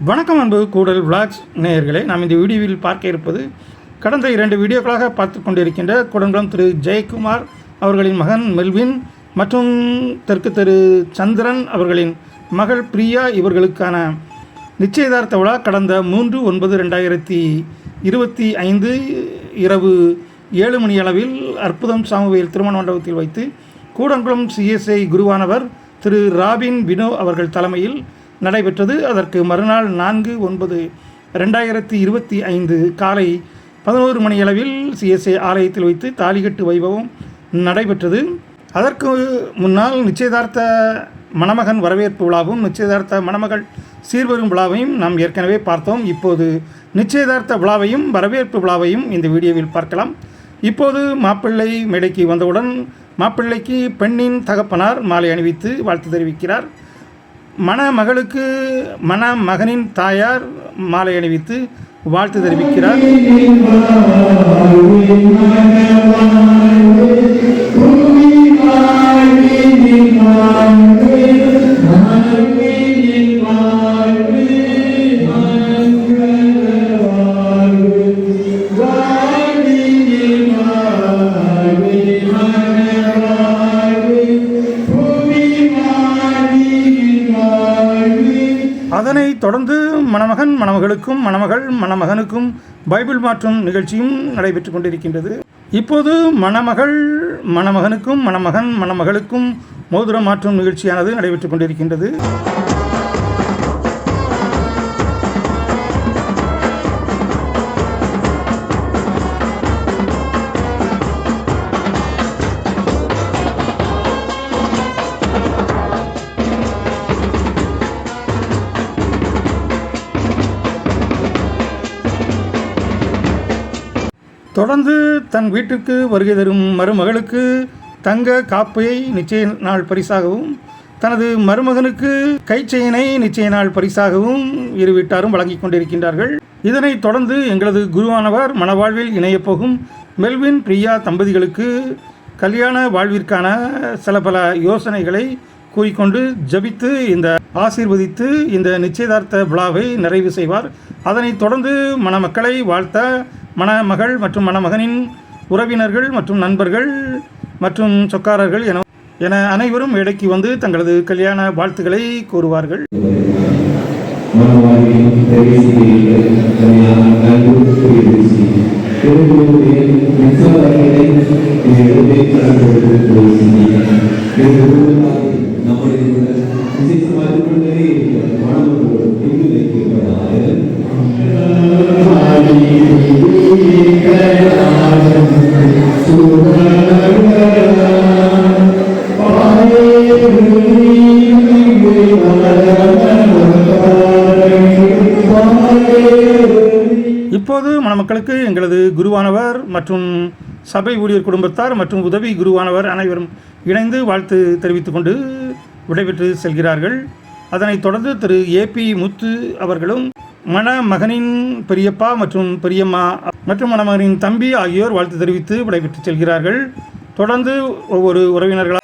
வணக்கம் அன்பு கூடல் விளாக்ஸ் நேயர்களே நாம் இந்த வீடியோவில் பார்க்க இருப்பது கடந்த இரண்டு வீடியோக்களாக பார்த்து கொண்டிருக்கின்ற குடங்குளம் திரு ஜெயக்குமார் அவர்களின் மகன் மெல்வின் மற்றும் தெற்கு திரு சந்திரன் அவர்களின் மகள் பிரியா இவர்களுக்கான நிச்சயதார்த்த விழா கடந்த மூன்று ஒன்பது ரெண்டாயிரத்தி இருபத்தி ஐந்து இரவு ஏழு மணி அளவில் அற்புதம் சாமுவேல் திருமண மண்டபத்தில் வைத்து கூடங்குளம் சிஎஸ்ஐ குருவானவர் திரு ராபின் வினோ அவர்கள் தலைமையில் நடைபெற்றது. அதற்கு மறுநாள் நான்கு ஒன்பது ரெண்டாயிரத்தி இருபத்தி ஐந்து காலை பதினோரு மணியளவில் சிஎஸ்ஏ ஆலயத்தில் வைத்து தாலிகட்டு வைபவம் நடைபெற்றது. அதற்கு முன்னால் நிச்சயதார்த்த மணமகன் வரவேற்பு விழாவும் நிச்சயதார்த்த மணமகள் சீர்வரும் விழாவையும் நாம் ஏற்கனவே பார்த்தோம். இப்போது நிச்சயதார்த்த விழாவையும் வரவேற்பு விழாவையும் இந்த வீடியோவில் பார்க்கலாம். இப்போது மாப்பிள்ளை மேடைக்கு வந்தவுடன் மாப்பிள்ளைக்கு பெண்ணின் தகப்பனார் மாலை அணிவித்து வாழ்த்து தெரிவிக்கிறார். மணமகளுக்கு மணமகனின் தாயார் மாலை அணிவித்து வாழ்த்து தெரிவிக்கிறார். அதனைத் மணமகளுக்கும் மணமகள் மணமகனுக்கும் பைபிள் மாற்றும் நிகழ்ச்சியும் நடைபெற்று கொண்டிருக்கின்றது. இப்போது மணமகள் மணமகனுக்கும் மணமகன் மணமகளுக்கும் மோதிரம் மாற்றும் நிகழ்ச்சியானது நடைபெற்று கொண்டிருக்கின்றது. தொடர்ந்து தன் வீட்டுக்கு வருகை தரும் மருமகளுக்கு தங்க காப்பையை நிச்சய நாள் பரிசாகவும் தனது மருமகனுக்கு கைச்செயினை நிச்சய நாள் பரிசாகவும் இரு வீட்டாரும் வழங்கிக் கொண்டிருக்கின்றார்கள். இதனைத் தொடர்ந்து எங்களது குருவானவர் மணவாழ்வில் இணையப் போகும் மெல்வின் பிரியா தம்பதிகளுக்கு கல்யாண வாழ்விற்கான சில பல யோசனைகளை கூறிக்கொண்டு ஜபித்து இந்த ஆசீர்வதித்து இந்த நிச்சயதார்த்த விழாவை நிறைவு செய்வார். அதனைத் தொடர்ந்து மணமக்களை வாழ்த்த மணமகள் மற்றும் மணமகனின் உறவினர்கள் மற்றும் நண்பர்கள் மற்றும் சொக்காரர்கள் என என அனைவரும் மேடைக்கு வந்து தங்களது கல்யாண வாழ்த்துக்களை கூறுவார்கள். மனவாழ்வின் மற்றும் சபை ஊழியர் குடும்பத்தார் மற்றும் உதவி குருவானவர் அனைவரும் இணைந்து வாழ்த்து தெரிவித்துக் கொண்டு விடைபெற்று செல்கிறார்கள். அதனைத் தொடர்ந்து திரு. ஏ. பி. முத்து அவர்களும் மணமகனின் பெரியப்பா மற்றும் பெரியம்மா மற்றும் மணமகனின் தம்பி ஆகியோர் வாழ்த்து தெரிவித்து விடைபெற்று செல்கிறார்கள். தொடர்ந்து ஒவ்வொரு உறவினர்களாக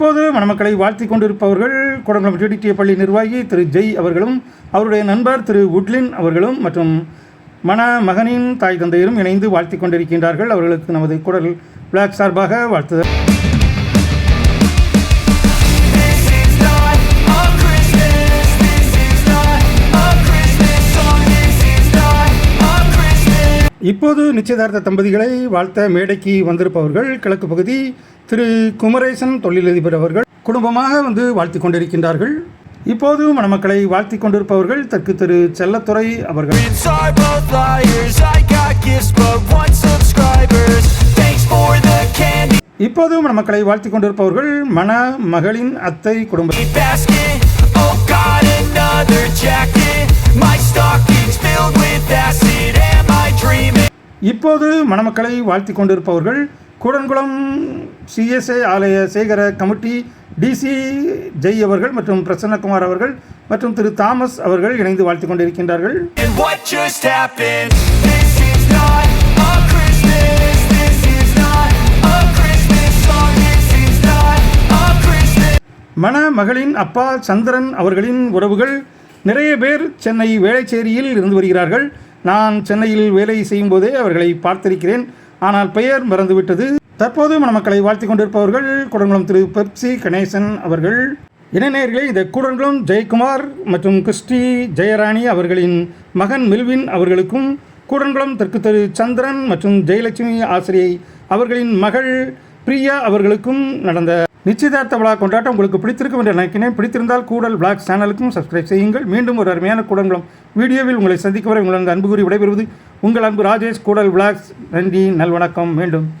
இப்போது மணமக்களை வாழ்த்தி கொண்டிருப்பவர்கள் குடங்குளம் டிடிடிஏ பள்ளி நிர்வாகி திரு ஜெய் அவர்களும் அவருடைய நண்பர் திரு உட்லின் அவர்களும் மற்றும் மண மகனின் தாய் தந்தையரும் இணைந்து வாழ்த்தி கொண்டிருக்கின்றார்கள். அவர்களுக்கு நமது குடல் பிளாக் சார்பாக வாழ்த்துதல். இப்போது நிச்சயதார்த்த தம்பதிகளை வாழ்த்த மேடைக்கு வந்திருப்பவர்கள் கிழக்கு பகுதி திரு குமரேசன் தொழிலதிபர் அவர்கள் குடும்பமாக வந்து வாழ்த்தி கொண்டிருக்கின்றார்கள் இப்போது மணமக்களை வாழ்த்தி கொண்டிருப்பவர்கள் தெற்கு திரு செல்லத்துறை அவர்கள் இப்போது மணமக்களை வாழ்த்தி கொண்டிருப்பவர்கள் மண மகளின் அத்தை குடும்ப. Oh. My stocking's filled with acid. Am I dreaming? இப்போது மணமக்களை வாழ்த்தி கொண்டிருப்பவர்கள் கூடன்குளம் சிஎஸ்ஐ ஆலய சேகர கமிட்டி டிசி ஜெய் அவர்கள் மற்றும் பிரசன்னகுமார் அவர்கள் மற்றும் திரு தாமஸ் அவர்கள் இணைந்து வாழ்த்தி கொண்டிருக்கின்றார்கள் And what just happened? This is not a Christmas. This is not a Christmas song. This is not a Christmas. மண மகளின் அப்பா சந்திரன் அவர்களின் உறவுகள் நிறைய பேர் சென்னை வேளச்சேரியில் இருந்து வருகிறார்கள் நான் சென்னையில் வேலை செய்யும் போதே அவர்களை பார்த்திருக்கிறேன். ஆனால் பெயர் மறந்துவிட்டது. தற்போது மணமக்களை வாழ்த்தி கொண்டிருப்பவர்கள் குடங்குளம் திரு பெப்சி கணேசன் அவர்கள் இணைநேர்களே இந்த கூடங்குளம் ஜெயக்குமார் மற்றும் கிறிஸ்டி ஜெயராணி அவர்களின் மகன் மில்வின் அவர்களுக்கும் கூடங்குளம் தெற்கு தெரு சந்திரன் மற்றும் ஜெயலட்சுமி ஆசிரியை அவர்களின் மகள் பிரியா அவர்களுக்கும் நடந்த நிச்சயதார்த்த விழா கொண்டாட்டம் உங்களுக்கு பிடித்திருக்கும் என்று நினைக்கிறேன். பிடித்திருந்தால் கூடல் பிளாக் சேனலுக்கும் சப்ஸ்கிரைப் செய்யுங்கள். மீண்டும் ஒரு அருமையான கூடங்குளம் வீடியோவில் உங்களை சந்திக்கும் வரை உங்களது அன்பு கூறி விடைபெறுவது உங்கள் அன்பு ராஜேஷ் கூடல் விளாக்ஸ். நன்றி நல்வணக்கம் மீண்டும்.